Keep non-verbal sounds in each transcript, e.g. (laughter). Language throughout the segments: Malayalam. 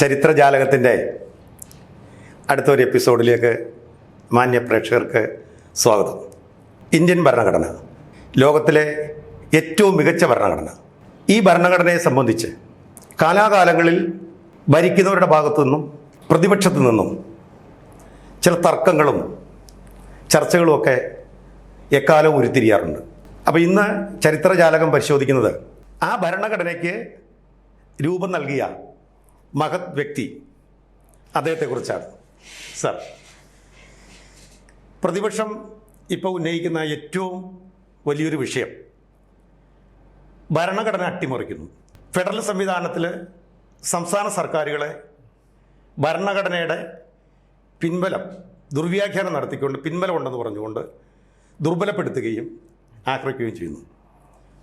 ചരിത്രജാലകത്തിന്റെ അടുത്തൊരു എപ്പിസോഡിലേക്ക് മാന്യ പ്രേക്ഷകർക്ക് സ്വാഗതം. ഇന്ത്യൻ ഭരണഘടന ലോകത്തിലെ ഏറ്റവും മികച്ച ഭരണഘടന. ഈ ഭരണഘടനയെ സംബന്ധിച്ച് കാലാകാലങ്ങളിൽ ഭരിക്കുന്നവരുടെ ഭാഗത്തു നിന്നും പ്രതിപക്ഷത്തു നിന്നും ചില തർക്കങ്ങളും ചർച്ചകളുമൊക്കെ എക്കാലവും ഉരുത്തിരിയാറുണ്ട്. അപ്പോൾ ഇന്ന് ചരിത്രജാലകം പരിശോധിക്കുന്നത് ആ ഭരണഘടനയ്ക്ക് രൂപം നൽകിയ മഹത് വ്യക്തി അദ്ദേഹത്തെക്കുറിച്ചാണ്. സർ പ്രതിപക്ഷം ഇപ്പോൾ ഉന്നയിക്കുന്ന ഏറ്റവും വലിയൊരു വിഷയം ഭരണഘടന അട്ടിമറിക്കുന്നു. ഫെഡറൽ സംവിധാനത്തിൽ സംസ്ഥാന സർക്കാരുകളെ ഭരണഘടനയുടെ പിൻബലം ദുർവ്യാഖ്യാനം നടത്തിക്കൊണ്ട് പിൻബലം ഉണ്ടെന്ന് പറഞ്ഞുകൊണ്ട് ദുർബലപ്പെടുത്തുകയും ആക്രമിക്കുകയും ചെയ്യുന്നു.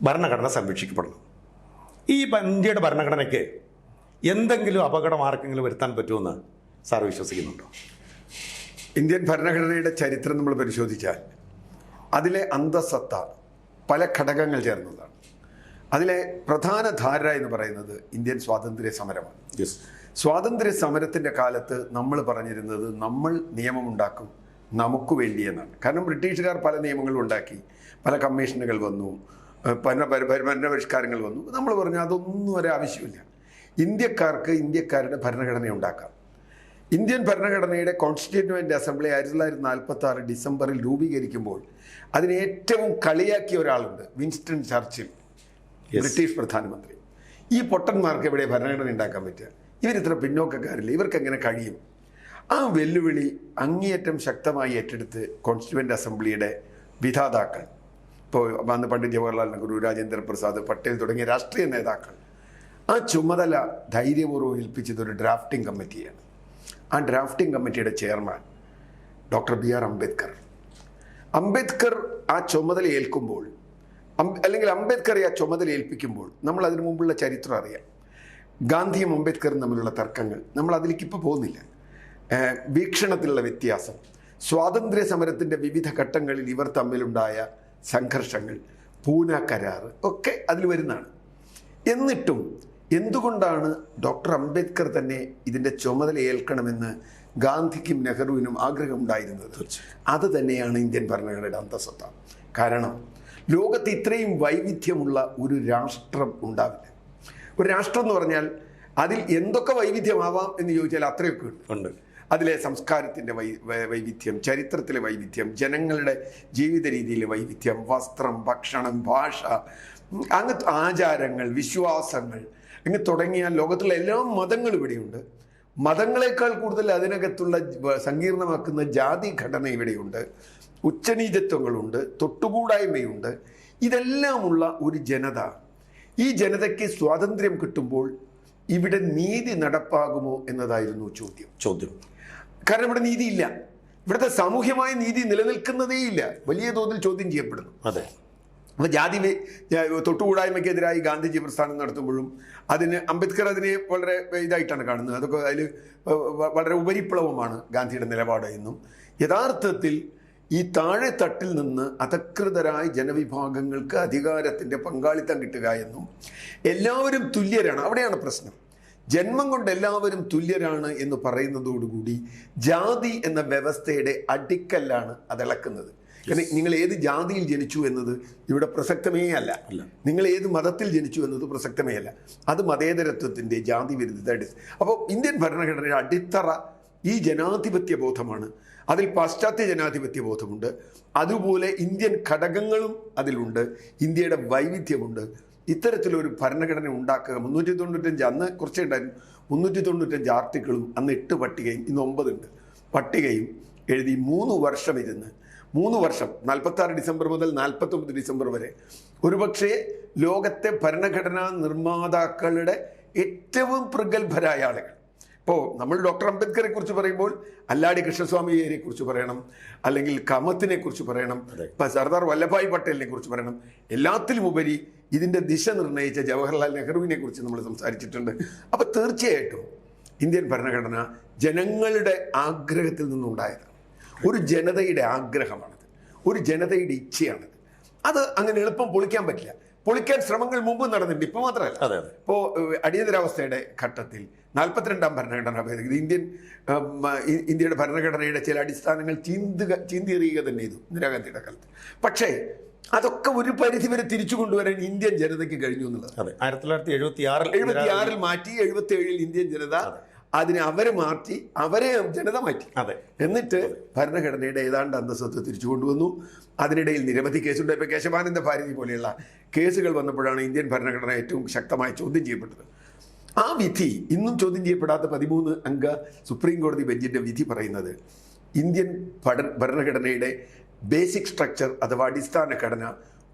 ഭരണഘടന സംരക്ഷിക്കപ്പെടുന്നു. ഈ ഇന്ത്യയുടെ ഭരണഘടനയ്ക്ക് എന്തെങ്കിലും അപകടം ആർക്കെങ്കിലും വരുത്താൻ പറ്റുമെന്ന് സാർ വിശ്വസിക്കുന്നുണ്ടോ? ഇന്ത്യൻ ഭരണഘടനയുടെ ചരിത്രം നമ്മൾ പരിശോധിച്ചാൽ അതിലെ അന്തസത്ത പല ഘടകങ്ങൾ ചേർന്നതാണ്. അതിലെ പ്രധാന ധാര എന്ന് പറയുന്നത് ഇന്ത്യൻ സ്വാതന്ത്ര്യ സമരമാണ്. യെസ് സ്വാതന്ത്ര്യ സമരത്തിന്റെ കാലത്ത് നമ്മൾ പറഞ്ഞിരുന്നത് നമ്മൾ നിയമമുണ്ടാക്കും നമുക്ക് വേണ്ടിയെന്നാണ് കാരണം ബ്രിട്ടീഷുകാർ പല നിയമങ്ങളും ഉണ്ടാക്കി പല കമ്മീഷനുകൾ വന്നു പല ഭരണപരിഷ്കാരങ്ങൾ വന്നു. നമ്മൾ പറഞ്ഞു അതൊന്നും ഒരു ആവശ്യമില്ല ഇന്ത്യക്കാർക്ക് ഇന്ത്യക്കാരുടെ ഭരണഘടന ഉണ്ടാക്കാം. ഇന്ത്യൻ ഭരണഘടനയുടെ കോൺസ്റ്റിറ്റ്യൂവന്റ് അസംബ്ലി ആയിരത്തി തൊള്ളായിരത്തി നാൽപ്പത്തി ആറ് ഡിസംബറിൽ രൂപീകരിക്കുമ്പോൾ അതിനെ ഏറ്റവും കളിയാക്കിയ ഒരാളുണ്ട് വിൻസ്റ്റൺ ചർച്ചിൽ ബ്രിട്ടീഷ് പ്രധാനമന്ത്രി. ഈ പൊട്ടന്മാർക്ക് എവിടെ ഭരണഘടന ഉണ്ടാക്കാൻ പറ്റുക? ഇവരിത്ര പിന്നോക്കക്കാരില്ല ഇവർക്ക് എങ്ങനെ കഴിയും? ആ വെല്ലുവിളി അങ്ങേയറ്റം ശക്തമായി ഏറ്റെടുത്ത് കോൺസ്റ്റിറ്റ്യൂവന്റ് അസംബ്ലിയുടെ വിധാതാക്കൾ ഇപ്പോൾ അന്ന് പണ്ഡിറ്റ് ജവഹർലാൽ നെഹ്റു രാജേന്ദ്ര പ്രസാദ് പട്ടേൽ തുടങ്ങിയ രാഷ്ട്രീയ നേതാക്കൾ ആ ചുമതല ധൈര്യപൂർവം ഏൽപ്പിച്ചത് ഒരു ഡ്രാഫ്റ്റിംഗ് കമ്മിറ്റിയാണ് ആ ഡ്രാഫ്റ്റിംഗ് കമ്മിറ്റിയുടെ chairman doctor B R Ambedkar. Ambedkar ആ ചുമതല ഏൽക്കുമ്പോൾ അല്ലെങ്കിൽ അംബേദ്കറെ ആ ചുമതല ഏൽപ്പിക്കുമ്പോൾ നമ്മൾ അതിനു മുമ്പുള്ള ചരിത്രം അറിയാം. ഗാന്ധിയും അംബേദ്കറും തമ്മിലുള്ള തർക്കങ്ങൾ നമ്മൾ അതിലേക്ക് ഇപ്പോൾ പോകുന്നില്ല. വീക്ഷണത്തിലുള്ള വ്യത്യാസം സ്വാതന്ത്ര്യ സമരത്തിന്റെ വിവിധ ഘട്ടങ്ങളിൽ ഇവർ തമ്മിലുണ്ടായ സംഘർഷങ്ങൾ പൂന കരാറ് ഒക്കെ അതിൽ വരുന്നതാണ്. എന്നിട്ടും എന്തുകൊണ്ടാണ് ഡോക്ടർ അംബേദ്കർ തന്നെ ഇതിന്റെ ചുമതല ഏൽക്കണമെന്ന് ഗാന്ധിക്കും നെഹ്റുവിനും ആഗ്രഹമുണ്ടായിരുന്നത്? അത് തന്നെയാണ് ഇന്ത്യൻ ഭരണഘടനയുടെ അന്തസ്സത്ത. കാരണം ലോകത്ത് ഇത്രയും വൈവിധ്യമുള്ള ഒരു രാഷ്ട്രം ഉണ്ടാവില്ല. ഒരു രാഷ്ട്രം എന്ന് പറഞ്ഞാൽ അതിൽ എന്തൊക്കെ വൈവിധ്യമാവാം എന്ന് ചോദിച്ചാൽ അത്രയൊക്കെ ഉണ്ട്. അതിലെ സംസ്കാരത്തിന്റെ വൈ- വൈവിധ്യം ചരിത്രത്തിലെ വൈവിധ്യം ജനങ്ങളുടെ ജീവിത രീതിയിലെ വൈവിധ്യം വസ്ത്രം ഭക്ഷണം ഭാഷ അങ്ങനത്തെ ആചാരങ്ങൾ വിശ്വാസങ്ങൾ ഇങ്ങനെ തുടങ്ങിയ ലോകത്തിലെ എല്ലാ മതങ്ങളും ഇവിടെയുണ്ട്. മതങ്ങളെക്കാൾ കൂടുതൽ അതിനകത്തുള്ള സങ്കീർണമാക്കുന്ന ജാതി ഘടന ഇവിടെയുണ്ട്. ഉച്ചനീചത്വങ്ങളുണ്ട് തൊട്ടുകൂടായ്മയുണ്ട്. ഇതെല്ലാമുള്ള ഒരു ജനത. ഈ ജനതയ്ക്ക് സ്വാതന്ത്ര്യം കിട്ടുമ്പോൾ ഇവിടെ നീതി നടപ്പാകുമോ എന്നതായിരുന്നു ചോദ്യം. ചോദ്യം. കാരണം ഇവിടെ നീതിയില്ല. ഇവിടുത്തെ സാമൂഹ്യമായ നീതി നിലനിൽക്കുന്നതേയില്ല. വലിയ തോതിൽ ചോദ്യം ചെയ്യപ്പെടുന്നു. അതെ. അപ്പോൾ ജാതി തൊട്ടുകൂടായ്മയ്ക്കെതിരായി ഗാന്ധിജി പ്രസ്ഥാനം നടത്തുമ്പോഴും അതിന് അംബേദ്കർ അതിനെ വളരെ ഇതായിട്ടാണ് കാണുന്നത്. അതൊക്കെ അതിൽ വളരെ ഉപരിപ്ലവമാണ് ഗാന്ധിയുടെ നിലപാട് എന്നും. യഥാർത്ഥത്തിൽ ഈ താഴെ തട്ടിൽ നിന്ന് അധകൃതരായ ജനവിഭാഗങ്ങൾക്ക് അധികാരത്തിന്റെ പങ്കാളിത്തം കിട്ടുക എന്നും എല്ലാവരും തുല്യരാണ്. അവിടെയാണ് പ്രശ്നം. ജന്മം കൊണ്ട് എല്ലാവരും തുല്യരാണ് എന്ന് പറയുന്നതോടുകൂടി ജാതി എന്ന വ്യവസ്ഥയുടെ അടിക്കല്ലാണ് അതിളക്കുന്നത് കാരണം നിങ്ങൾ ഏത് ജാതിയിൽ ജനിച്ചു എന്നത് ഇവിടെ പ്രസക്തമേ അല്ല. നിങ്ങൾ ഏത് മതത്തിൽ ജനിച്ചു എന്നത് പ്രസക്തമേ അല്ല. അത് മതേതരത്വത്തിന്റെ ജാതി വിരുദ്ധ അപ്പോൾ ഇന്ത്യൻ ഭരണഘടനയുടെ അടിത്തറ ഈ ജനാധിപത്യ ബോധമാണ്. അതിൽ പാശ്ചാത്യ ജനാധിപത്യ ബോധമുണ്ട്. അതുപോലെ ഇന്ത്യൻ ഘടകങ്ങളും അതിലുണ്ട്. ഇന്ത്യയുടെ വൈവിധ്യമുണ്ട്. ഇത്തരത്തിലൊരു ഭരണഘടന ഉണ്ടാക്കുക. മുന്നൂറ്റി തൊണ്ണൂറ്റഞ്ച് അന്ന് കുറച്ചേ ഉണ്ടായിരുന്നു. മുന്നൂറ്റി തൊണ്ണൂറ്റഞ്ച് ആർട്ടിക്കിളും അന്ന് എട്ട് പട്ടികയും ഇന്ന് ഒമ്പതുണ്ട്. പട്ടികയും എഴുതി മൂന്ന് വർഷം ഇരുന്ന് മൂന്ന് വർഷം നാൽപ്പത്തി ആറ് ഡിസംബർ മുതൽ നാൽപ്പത്തൊമ്പത് ഡിസംബർ വരെ. ഒരുപക്ഷെ ലോകത്തെ ഭരണഘടനാ നിർമ്മാതാക്കളുടെ ഏറ്റവും പ്രഗത്ഭരായ ആളുകൾ. ഇപ്പോൾ നമ്മൾ ഡോക്ടർ അംബേദ്കറെ കുറിച്ച് പറയുമ്പോൾ അല്ലാടി കൃഷ്ണസ്വാമിയെ കുറിച്ച് പറയണം അല്ലെങ്കിൽ കമത്തിനെ കുറിച്ച് പറയണം. ഇപ്പം സർദാർ വല്ലഭായ് പട്ടേലിനെ കുറിച്ച് പറയണം. എല്ലാത്തിലും ഉപരി ഇതിന്റെ ദിശ നിർണയിച്ച ജവഹർലാൽ നെഹ്റുവിനെ കുറിച്ച് നമ്മൾ സംസാരിച്ചിട്ടുണ്ട്. അപ്പോൾ തീർച്ചയായിട്ടും ഇന്ത്യൻ ഭരണഘടന ജനങ്ങളുടെ ആഗ്രഹത്തിൽ നിന്നുണ്ടായതാണ്. ഒരു ജനതയുടെ ആഗ്രഹമാണത്. ഒരു ജനതയുടെ ഇച്ഛയാണത്. അത് അങ്ങനെ എളുപ്പം പൊളിക്കാൻ പറ്റില്ല. പൊളിക്കാൻ ശ്രമങ്ങൾ മുമ്പ് നടന്നിട്ടുണ്ട്. ഇപ്പൊ മാത്രമല്ല. ഇപ്പോ അടിയന്തരാവസ്ഥയുടെ ഘട്ടത്തിൽ നാൽപ്പത്തിരണ്ടാം ഭരണഘടനാ ഭേദഗതി. ഇന്ത്യൻ ഇന്ത്യയുടെ ഭരണഘടനയുടെ ചില അടിസ്ഥാനങ്ങൾ ചീന്തുക ചീന്തിയെറിയുക തന്നെ ചെയ്തു ഇന്ദിരാഗാന്ധിയുടെ കാലത്ത്. പക്ഷേ അതൊക്കെ ഒരു പരിധി വരെ തിരിച്ചു കൊണ്ടുവരാൻ ഇന്ത്യൻ ജനതയ്ക്ക് കഴിഞ്ഞു എന്നുള്ളത്. അതെ. ആയിരത്തി തൊള്ളായിരത്തി എഴുപത്തി ആറിൽ എഴുപത്തി ആറിൽ മാറ്റി എഴുപത്തി ഏഴിൽ ഇന്ത്യൻ ജനത അതിനെ അവർ മാറ്റി അവരെ ജനത മാറ്റി. അതെ. എന്നിട്ട് ഭരണഘടനയുടെ ഏതാണ്ട് അന്തസ്വത്ത് തിരിച്ചു കൊണ്ടുവന്നു. അതിനിടയിൽ നിരവധി കേസുണ്ട്. ഇപ്പൊ കേശവാനന്ദ ഭാരതി പോലെയുള്ള കേസുകൾ വന്നപ്പോഴാണ് ഇന്ത്യൻ ഭരണഘടന ഏറ്റവും ശക്തമായി ചോദ്യം ചെയ്യപ്പെട്ടത്. ആ വിധി ഇന്നും ചോദ്യം ചെയ്യപ്പെടാത്ത പതിമൂന്ന് അംഗ സുപ്രീം കോടതി ബെഞ്ചിന്റെ വിധി പറയുന്നത് ഇന്ത്യൻ ഭരണഘടനയുടെ ബേസിക് സ്ട്രക്ചർ അഥവാ അടിസ്ഥാന ഘടന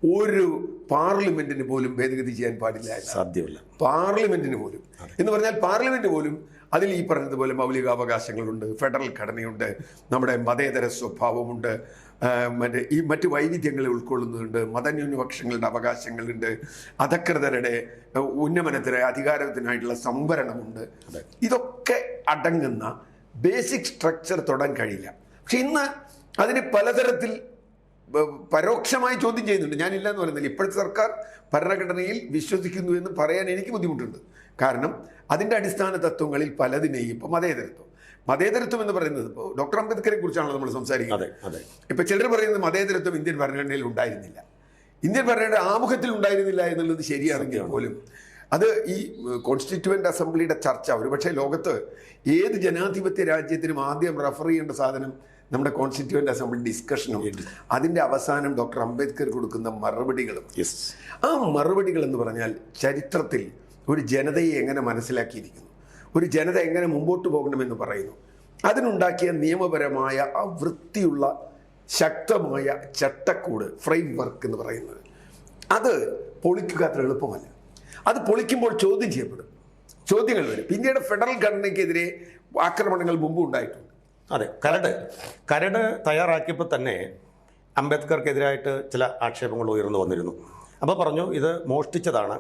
ഒരു പാർലമെന്റിന് പോലും ഭേദഗതി ചെയ്യാൻ പാടില്ല. സാധ്യമല്ല. പാർലമെന്റിന് പോലും. എന്ന് പറഞ്ഞാൽ പാർലമെന്റ് പോലും അതിൽ ഈ പറഞ്ഞതുപോലെ മൗലികാവകാശങ്ങളുണ്ട് ഫെഡറൽ ഘടനയുണ്ട് നമ്മുടെ മതേതര സ്വഭാവമുണ്ട് മറ്റേ ഈ മറ്റ് വൈവിധ്യങ്ങളെ ഉൾക്കൊള്ളുന്നുണ്ട് മതന്യൂനപക്ഷങ്ങളുടെ അവകാശങ്ങളുണ്ട് അധകൃതരുടെ ഉന്നമനത്തിന് അധികാരത്തിനായിട്ടുള്ള സംവരണമുണ്ട്. ഇതൊക്കെ അടങ്ങുന്ന ബേസിക് സ്ട്രക്ചർ തൊടാൻ കഴിയില്ല. പക്ഷെ ഇന്ന് അതിന് പലതരത്തിൽ പരോക്ഷമായി ചോദ്യം ചെയ്യുന്നുണ്ട്. ഞാനില്ല എന്ന് പറയുന്നില്ല. ഇപ്പോഴത്തെ സർക്കാർ ഭരണഘടനയിൽ വിശ്വസിക്കുന്നു എന്ന് പറയാൻ എനിക്ക് ബുദ്ധിമുട്ടുണ്ട്. കാരണം അതിന്റെ അടിസ്ഥാന തത്വങ്ങളിൽ പലതിനെയും ഇപ്പോൾ മതേതരത്വം. മതേതരത്വം എന്ന് പറയുന്നത് ഇപ്പോൾ ഡോക്ടർ അംബേദ്കറെ കുറിച്ചാണല്ലോ നമ്മൾ സംസാരിക്കുന്നത്. അതെ അതെ. ഇപ്പൊ ചിലർ പറയുന്നത് മതേതരത്വം ഇന്ത്യൻ ഭരണഘടനയിൽ ഉണ്ടായിരുന്നില്ല. ഇന്ത്യൻ ഭരണഘടന ആമുഖത്തിൽ ഉണ്ടായിരുന്നില്ല എന്നുള്ളത് ശരിയാണെങ്കിൽ പോലും അത് ഈ കോൺസ്റ്റിറ്റ്യൂവന്റ് അസംബ്ലിയുടെ ചർച്ച ഒരുപക്ഷെ ലോകത്ത് ഏത് ജനാധിപത്യ രാജ്യത്തിനും ആദ്യം റെഫർ ചെയ്യേണ്ട സാധനം നമ്മുടെ കോൺസ്റ്റിറ്റ്യൂവന്റ് അസംബ്ലി ഡിസ്കഷനും അതിന്റെ അവസാനം ഡോക്ടർ അംബേദ്കർ കൊടുക്കുന്ന മറുപടികളും. ആ മറുപടികൾ എന്ന് പറഞ്ഞാൽ ചരിത്രത്തിൽ ഒരു ജനതയെ എങ്ങനെ മനസ്സിലാക്കിയിരിക്കുന്നു? ഒരു ജനത എങ്ങനെ മുമ്പോട്ട് പോകണമെന്ന് പറയുന്നു? അതിനുണ്ടാക്കിയ നിയമപരമായ ആ വൃത്തിയുള്ള ശക്തമായ ചട്ടക്കൂട് ഫ്രെയിം വർക്ക് എന്ന് പറയുന്നത്. അത് പൊളിക്കുക അത്ര എളുപ്പമല്ല. അത് പൊളിക്കുമ്പോൾ ചോദ്യം ചെയ്യപ്പെടും. ചോദ്യങ്ങൾ വരും. പിന്നീട് ഫെഡറൽ ഘടനയ്ക്കെതിരെ ആക്രമണങ്ങൾ മുമ്പ് ഉണ്ടായിട്ടുണ്ട് അതെ കരട്. കരട് തയ്യാറാക്കിയപ്പോൾ തന്നെ അംബേദ്കർക്കെതിരായിട്ട് ചില ആക്ഷേപങ്ങൾ ഉയർന്നു വന്നിരുന്നു. അപ്പോൾ പറഞ്ഞു ഇത് മോഷ്ടിച്ചതാണ്.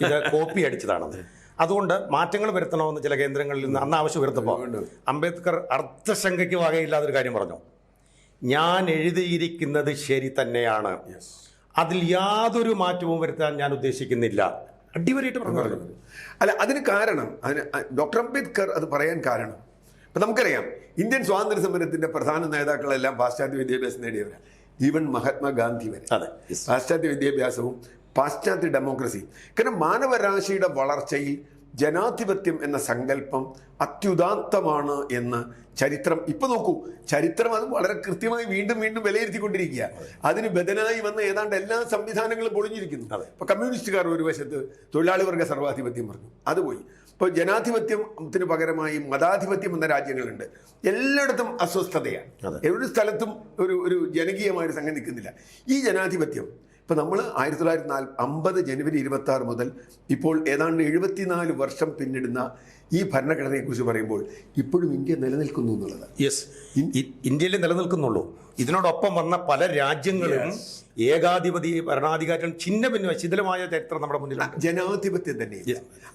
ഇത് (laughs) കോപ്പി അടിച്ചതാണെന്ന് അതുകൊണ്ട് മാറ്റങ്ങൾ വരുത്തണമെന്ന് ചില കേന്ദ്രങ്ങളിൽ നിന്ന് അന്ന് ആവശ്യം ഉയർത്തപ്പോൾ അംബേദ്കർ അർത്ഥശങ്കയ്ക്ക് വകയില്ലാതൊരു കാര്യം പറഞ്ഞു. ഞാൻ എഴുതിയിരിക്കുന്നത് ശരി തന്നെയാണ്. അതിൽ യാതൊരു മാറ്റവും വരുത്താൻ ഞാൻ ഉദ്ദേശിക്കുന്നില്ല. അടിവരായിട്ട് പറഞ്ഞു. അല്ല അതിന് കാരണം അതിന് ഡോക്ടർ അംബേദ്കർ അത് പറയാൻ കാരണം. ഇപ്പം നമുക്കറിയാം ഇന്ത്യൻ സ്വാതന്ത്ര്യ സമരത്തിന്റെ പ്രധാന നേതാക്കളെല്ലാം പാശ്ചാത്യ വിദ്യാഭ്യാസം നേടിയവരാണ് ഈവൻ മഹാത്മാഗാന്ധി വരെ. അതെ. പാശ്ചാത്യ വിദ്യാഭ്യാസവും പാശ്ചാത്യ ഡെമോക്രസിയും. കാരണം മാനവരാശിയുടെ വളർച്ചയിൽ ജനാധിപത്യം എന്ന സങ്കല്പം അത്യുദാത്തമാണ് എന്ന് ചരിത്രം ഇപ്പൊ നോക്കൂ ചരിത്രം അത് വളരെ കൃത്യമായി വീണ്ടും വീണ്ടും വിലയിരുത്തിക്കൊണ്ടിരിക്കുക. അതിന് ബദനായി വന്ന ഏതാണ്ട് എല്ലാ സംവിധാനങ്ങളും പൊളിഞ്ഞിരിക്കുന്നു. അതെ. ഇപ്പൊ കമ്മ്യൂണിസ്റ്റുകാർ ഒരു വശത്ത് തൊഴിലാളി വർഗ സർവാധിപത്യം പറഞ്ഞു. അത് പോയി. ഇപ്പോൾ ജനാധിപത്യത്തിന് പകരമായി മതാധിപത്യം എന്ന രാജ്യങ്ങളുണ്ട്. എല്ലായിടത്തും അസ്വസ്ഥതയാണ്. എവിടെ ഒരു സ്ഥലത്തും ഒരു ഒരു ജനകീയമായ ഒരു സംഘം നിൽക്കുന്നില്ല. ഈ ജനാധിപത്യം ഇപ്പൊ നമ്മൾ ആയിരത്തി തൊള്ളായിരത്തി നാല് അമ്പത് ജനുവരി ഇരുപത്തി ആറ് മുതൽ ഇപ്പോൾ ഏതാണ്ട് എഴുപത്തിനാല് വർഷം പിന്നിടുന്ന ഈ ഭരണഘടനയെക്കുറിച്ച് പറയുമ്പോൾ ഇപ്പോഴും ഇന്ത്യ നിലനിൽക്കുന്നു എന്നുള്ളത്. യെസ് ഇന്ത്യയിൽ നിലനിൽക്കുന്നുള്ളൂ. ഇതിനോടൊപ്പം വന്ന പല രാജ്യങ്ങളും ഏകാധിപതി ഭരണാധികാരികൾ ചിഹ്ന ഭിന്ന ശിഥിലമായ ചരിത്രം നമ്മുടെ മുന്നിൽ ജനാധിപത്യം തന്നെ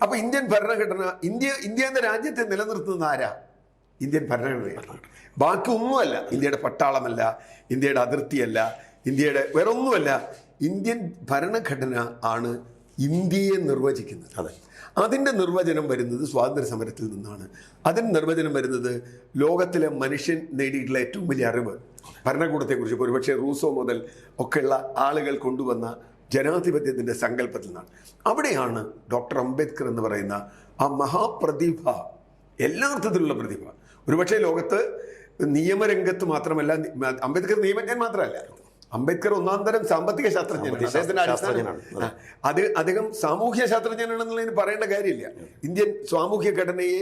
അപ്പൊ ഇന്ത്യൻ ഭരണഘടന ഇന്ത്യ ഇന്ത്യ എന്ന രാജ്യത്തെ നിലനിർത്തുന്ന ആരാ? ഇന്ത്യൻ ഭരണഘടനയാണ്. ബാക്കി ഒന്നുമല്ല ഇന്ത്യയുടെ പട്ടാളമല്ല ഇന്ത്യയുടെ അതിർത്തിയല്ല ഇന്ത്യയുടെ വേറെ ഒന്നുമല്ല ഇന്ത്യൻ ഭരണഘടന ആണ് ഇന്ത്യയെ നിർവചിക്കുന്നത്. അതെ. അതിന്റെ നിർവചനം വരുന്നത് സ്വാതന്ത്ര്യ സമരത്തിൽ നിന്നാണ്. അതിന് നിർവചനം വരുന്നത് ലോകത്തിലെ മനുഷ്യൻ നേടിയിട്ടുള്ള ഏറ്റവും വലിയ അറിവ്. ഭരണകൂടത്തെക്കുറിച്ച് ഒരുപക്ഷെ റൂസോ മുതൽ ഒക്കെയുള്ള ആളുകൾ കൊണ്ടുവന്ന ജനാധിപത്യത്തിന്റെ സങ്കല്പത്തിൽ നിന്നാണ്. അവിടെയാണ് ഡോക്ടർ അംബേദ്കർ എന്ന് പറയുന്ന ആ മഹാപ്രതിഭ എല്ലാ അർത്ഥത്തിലുള്ള പ്രതിഭ. ഒരുപക്ഷെ ലോകത്ത് നിയമരംഗത്ത് മാത്രമല്ല അംബേദ്കർ നിയമജ്ഞൻ മാത്രമല്ല. അംബേദ്കർ ഒന്നാം തരം സാമ്പത്തിക ശാസ്ത്രജ്ഞനാണ്. അദ്ദേഹത്തിന്റെ അത്. അദ്ദേഹം സാമൂഹ്യ ശാസ്ത്രജ്ഞനാണെന്നുള്ളതിന് പറയേണ്ട കാര്യമില്ല. ഇന്ത്യൻ സാമൂഹ്യ ഘടനയെ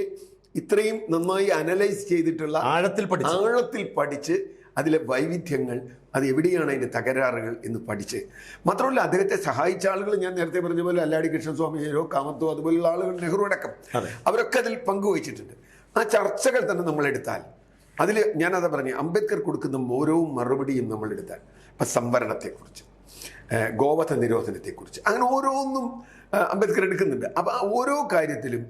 ഇത്രയും നന്നായി അനലൈസ് ചെയ്തിട്ടുള്ള ആഴത്തിൽ പഠിച്ചു. ആഴത്തിൽ പഠിച്ച് അതിലെ വൈവിധ്യങ്ങൾ അത് എവിടെയാണ് അതിന്റെ തകരാറുകൾ എന്ന് പഠിച്ച്. മാത്രമല്ല അദ്ദേഹത്തെ സഹായിച്ച ആളുകൾ ഞാൻ നേരത്തെ പറഞ്ഞ പോലെ അല്ലാടി കൃഷ്ണസ്വാമിയോ കാമത്തോ അതുപോലുള്ള ആളുകൾ നെഹ്റു അടക്കം അവരൊക്കെ അതിൽ പങ്കുവച്ചിട്ടുണ്ട് ആ ചർച്ചകൾ തന്നെ നമ്മൾ എടുത്താൽ അതിൽ ഞാനത് പറഞ്ഞു അംബേദ്കർ കൊടുക്കുന്ന ഓരോ മറുപടിയും നമ്മൾ എടുത്താൽ ഇപ്പം സംവരണത്തെക്കുറിച്ച് ഗോവധ നിരോധനത്തെക്കുറിച്ച് അങ്ങനെ ഓരോന്നും അംബേദ്കർ എടുക്കുന്നുണ്ട്. അപ്പം ഓരോ കാര്യത്തിലും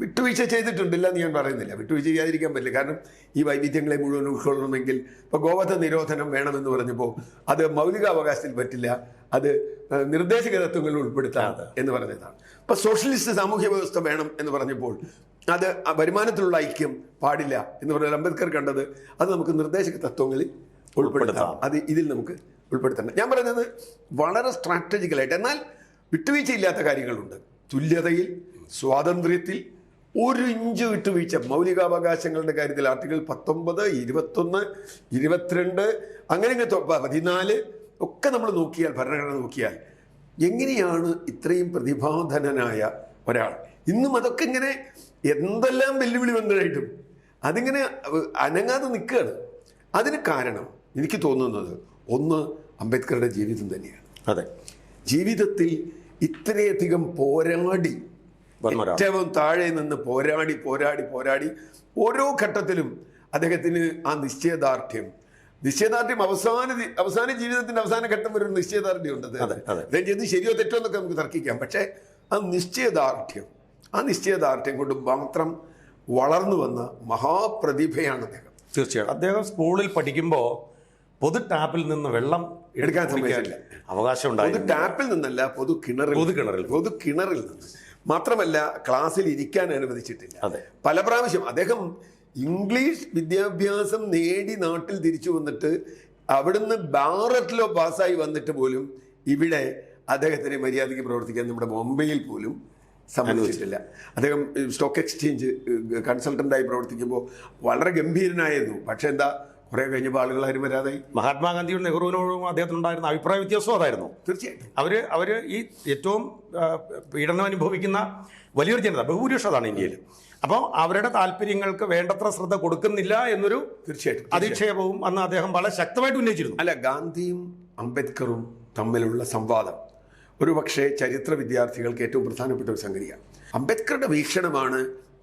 വിട്ടുവീഴ്ച ചെയ്തിട്ടുണ്ടില്ല എന്ന് ഞാൻ പറയുന്നില്ല. വിട്ടുവീഴ്ച ചെയ്യാതിരിക്കാൻ പറ്റില്ല. കാരണം ഈ വൈവിധ്യങ്ങളെ മുഴുവൻ ഉൾക്കൊള്ളണമെങ്കിൽ ഇപ്പോൾ ഗോവധ നിരോധനം വേണമെന്ന് പറഞ്ഞപ്പോൾ അത് മൗലികാവകാശത്തിൽ പറ്റില്ല. അത് നിർദ്ദേശക തത്വങ്ങളിൽ ഉൾപ്പെടുത്താതെ എന്ന് പറഞ്ഞതാണ്. ഇപ്പോൾ സോഷ്യലിസ്റ്റ് സാമൂഹ്യ വ്യവസ്ഥ വേണം എന്ന് പറഞ്ഞപ്പോൾ അത് വരുമാനത്തിലുള്ള ഐക്യം പാടില്ല എന്ന് പറഞ്ഞാൽ അംബേദ്കർ കണ്ടത് അത് നമുക്ക് നിർദ്ദേശക തത്വങ്ങളിൽ ഉൾപ്പെടുത്താം. അത് ഇതിൽ നമുക്ക് ഉൾപ്പെടുത്തണം. ഞാൻ പറയുന്നത് വളരെ സ്ട്രാറ്റജിക്കലായിട്ട് എന്നാൽ വിട്ടുവീഴ്ചയില്ലാത്ത കാര്യങ്ങളുണ്ട്. തുല്യതയിൽ സ്വാതന്ത്ര്യത്തിൽ ഒരു ഇഞ്ച് വിട്ടുവീഴ്ച. മൗലികാവകാശങ്ങളുടെ കാര്യത്തിൽ ആർട്ടിക്കിൾ പത്തൊമ്പത് ഇരുപത്തൊന്ന് ഇരുപത്തിരണ്ട് അങ്ങനെ പതിനാല് ഒക്കെ നമ്മൾ നോക്കിയാൽ ഭരണഘടന നോക്കിയാൽ എങ്ങനെയാണ് ഇത്രയും പ്രതിഭാധനനായ ഒരാൾ? ഇന്നും അതൊക്കെ ഇങ്ങനെ എന്തെല്ലാം വെല്ലുവിളി വന്നതായിട്ടും അതിങ്ങനെ അനങ്ങാതെ നിൽക്കുകയാണ്. അതിന് കാരണം എനിക്ക് തോന്നുന്നത് ഒന്ന് അംബേദ്കറുടെ ജീവിതം തന്നെയാണ്. അതെ. ജീവിതത്തിൽ ഇത്രയധികം പോരാടി ഏറ്റവും താഴെ നിന്ന് പോരാടി പോരാടി പോരാടി ഓരോ ഘട്ടത്തിലും അദ്ദേഹത്തിന് ആ നിശ്ചയദാർഢ്യം നിശ്ചയദാർഢ്യം അവസാന അവസാന ജീവിതത്തിന്റെ അവസാന ഘട്ടം വരെ ഒരു നിശ്ചയദാർഢ്യം ഉണ്ട്. അദ്ദേഹം ചെയ്ത് ശരിയോ തെറ്റോ എന്നൊക്കെ നമുക്ക് തർക്കിക്കാം. പക്ഷേ ആ നിശ്ചയദാർഢ്യം ആ നിശ്ചയദാർഢ്യം കൊണ്ട് മാത്രം വളർന്നു വന്ന മഹാപ്രതിഭയാണ് അദ്ദേഹം തീർച്ചയായും അദ്ദേഹം സ്കൂളിൽ പഠിക്കുമ്പോൾ പൊതു ടാപ്പിൽ നിന്ന് വെള്ളം എടുക്കാൻ സമ്മതിച്ചില്ല. അവകാശം പൊതു ടാപ്പിൽ നിന്നല്ല പൊതു കിണറിൽ പൊതു കിണറിൽ. പൊതു കിണറിൽ നിന്ന് മാത്രമല്ല ക്ലാസ്സിൽ ഇരിക്കാൻ അനുവദിച്ചിട്ടില്ല അതെ. പല പ്രാവശ്യം അദ്ദേഹം ഇംഗ്ലീഷ് വിദ്യാഭ്യാസം നേടി നാട്ടിൽ തിരിച്ചു വന്നിട്ട് അവിടുന്ന് ബാററ്റിലോ പാസ്സായി വന്നിട്ട് പോലും ഇവിടെ അദ്ദേഹത്തിന് മര്യാദയ്ക്ക് പ്രവർത്തിക്കാൻ നമ്മുടെ ബോംബെയിൽ പോലും സമ്മതിച്ചിട്ടില്ല. അദ്ദേഹം സ്റ്റോക്ക് എക്സ്ചേഞ്ച് കൺസൾട്ടന്റായി പ്രവർത്തിക്കുമ്പോൾ വളരെ ഗംഭീരനായിരുന്നു. പക്ഷേ എന്താ കുറെ കഴിഞ്ഞപ്പോൾ ആളുകൾ ആരും വരാതെ മഹാത്മാഗാന്ധിയും നെഹ്റുവിനോടും അദ്ദേഹത്തിനുണ്ടായിരുന്ന അഭിപ്രായ വ്യത്യാസവും അതായിരുന്നു. തീർച്ചയായിട്ടും. അവർ അവർ ഈ ഏറ്റവും പീഡനം അനുഭവിക്കുന്ന വലിയൊരു ജനത ബഹുഭൂരിപക്ഷതാണ് ഇന്ത്യയിൽ. അപ്പോൾ അവരുടെ താല്പര്യങ്ങൾക്ക് വേണ്ടത്ര ശ്രദ്ധ കൊടുക്കുന്നില്ല എന്നൊരു തീർച്ചയായിട്ടും. അധിക്ഷേപവും അന്ന് അദ്ദേഹം വളരെ ശക്തമായിട്ട് ഉന്നയിച്ചിരുന്നു. അല്ല ഗാന്ധിയും അംബേദ്കറും തമ്മിലുള്ള സംവാദം ഒരു പക്ഷേ ചരിത്ര വിദ്യാർത്ഥികൾക്ക് ഏറ്റവും പ്രധാനപ്പെട്ട ഒരു സംഗതിയാണ്. അംബേദ്കറുടെ വീക്ഷണമാണ്